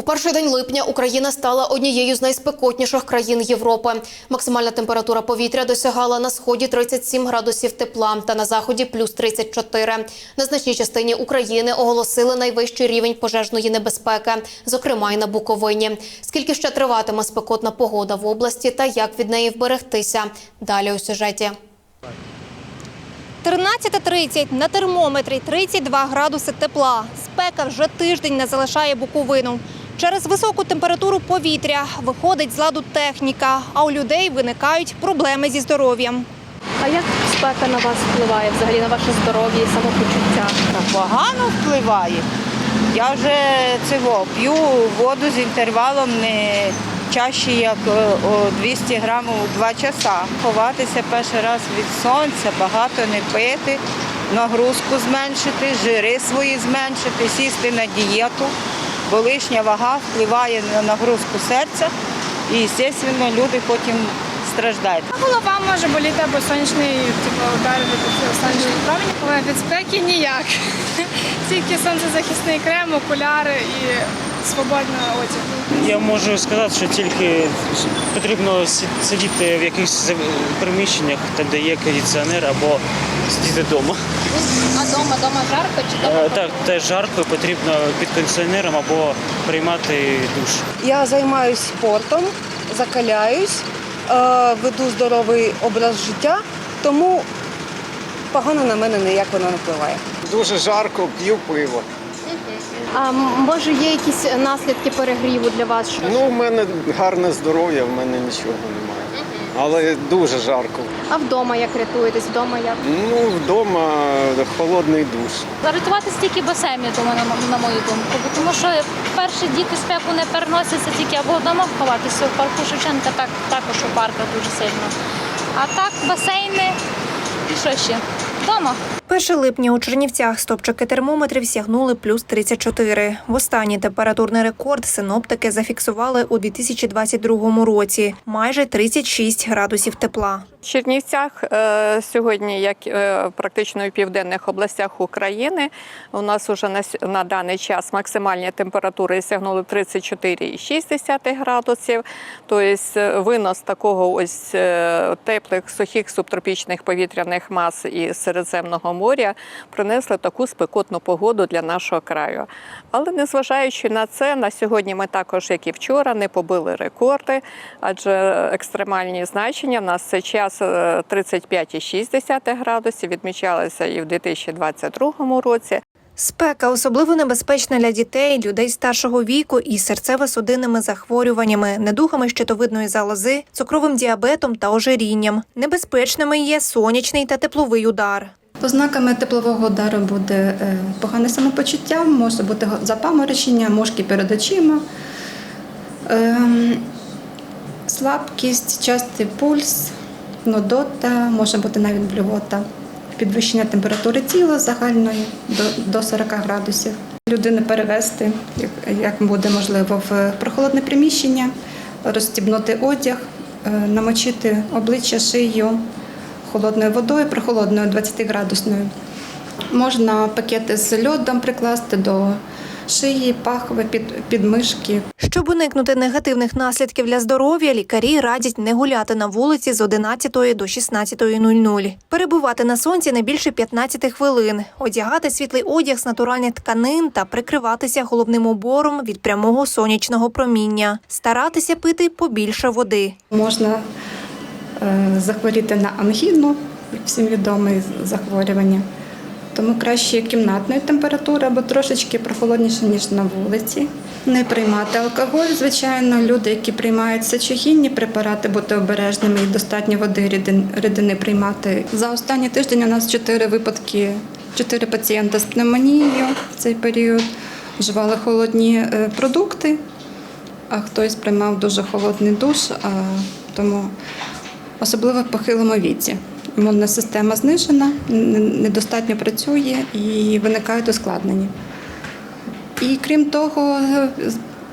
У перший день липня Україна стала однією з найспекотніших країн Європи. Максимальна температура повітря досягала на сході 37 градусів тепла та на заході плюс 34. На значній частині України оголосили найвищий рівень пожежної небезпеки, зокрема й на Буковині. Скільки ще триватиме спекотна погода в області та як від неї вберегтися? Далі у сюжеті. 13.30 на термометрі 32 градуси тепла. Спека вже тиждень не залишає Буковину. Через високу температуру повітря виходить з ладу техніка, а у людей виникають проблеми зі здоров'ям. А як спека на вас впливає взагалі на ваше здоров'я і самопочуття? Та погано впливає. Я вже цього п'ю воду з інтервалом не чаще, як е, 200 грамів у 2 часа. Ховатися перший раз від сонця, багато не пити, нагрузку зменшити, жири свої зменшити, сісти на дієту, бо лишня вага впливає на нагрузку серця і, звісно, люди потім страждають. Голова може боліти або сонячний типу, удар від сонячних промінь. Але від спеки ніяк. Тільки сонцезахисний крем, окуляри і свободна одяг. Я можу сказати, що тільки потрібно сидіти в якихось приміщеннях, там, де є кондиціонер, або сидіти вдома. А дома дома жарко чи Е, Так, теж жарко, потрібно під кондиціонером або приймати душ. Я займаюся спортом, закаляюсь, е, веду здоровий образ життя, тому погано на мене ніяк воно не впливає. Дуже жарко, п'ю пиво. А може є якісь наслідки перегріву для вас? Що? Ну, в мене гарне здоров'я, в мене нічого немає. Але дуже жарко. А вдома як рятуєтесь? Вдома як? Ну, вдома холодний душ. Рятуватися тільки басейн, я думаю, на, на мою думку. Бо Тому що перші діти спеку не переносяться тільки або вдома ховатися в парку Шевченка, так, також у парках дуже сильно. А так, басейни і що ще? Вдома. 1 липня у Чернівцях стопчики термометрів сягнули плюс 34. В останній температурний рекорд синоптики зафіксували у 2022 році – майже 36 градусів тепла. Чернівцях е, сьогодні, як е, практично у південних областях України, у нас уже на, на даний час максимальні температури сягнули 34,6 градусів. Тобто е, винос такого ось теплих сухих субтропічних повітряних мас із Середземного моря принесли таку спекотну погоду для нашого краю. Але незважаючи на це, на сьогодні ми також, як і вчора, не побили рекорди, адже екстремальні значення в нас це час е, 35,6 градусів, відмічалися і в 2022 році. Спека особливо небезпечна для дітей, людей старшого віку із серцево-судинними захворюваннями, недугами щитовидної залози, цукровим діабетом та ожирінням. Небезпечними є сонячний та тепловий удар. Ознаками теплового удару буде е, погане самопочуття, може бути запаморочення, мошки перед очима, ем, слабкість, частий пульс, нудота, може бути навіть блювота, підвищення температури тіла загальної до, до 40 градусів. Людину перевести, як, як буде можливо, в прохолодне приміщення, розстібнути одяг, е, намочити обличчя, шию холодною водою, прохолодною 20-градусною. Можна пакети з льодом прикласти до шиї, пахви, під, підмишки. Щоб уникнути негативних наслідків для здоров'я, лікарі радять не гуляти на вулиці з 11 до 16.00. Перебувати на сонці не більше 15 хвилин, одягати світлий одяг з натуральних тканин та прикриватися головним убором від прямого сонячного проміння. Старатися пити побільше води. Можна е, захворіти на ангіну, всім відоме захворювання. Тому краще кімнатної температури або трошечки прохолодніше, ніж на вулиці. Не приймати алкоголь, звичайно, люди, які приймають сечогінні препарати, бути обережними і достатньо води рідин- рідини приймати. За останній тиждень у нас чотири випадки, чотири пацієнта з пневмонією в цей період вживали холодні е, продукти, а хтось приймав дуже холодний душ, тому особливо в похилому віці. Імунна система знижена, недостатньо працює і виникають ускладнення. І крім того,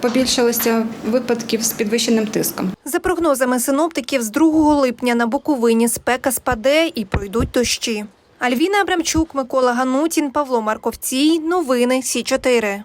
побільшилося випадків з підвищеним тиском. За прогнозами синоптиків, з 2 липня на Буковині спека спаде і пройдуть дощі. Альвіна Абрамчук, Микола Ганутін, Павло Марковцій. Новини Сі 4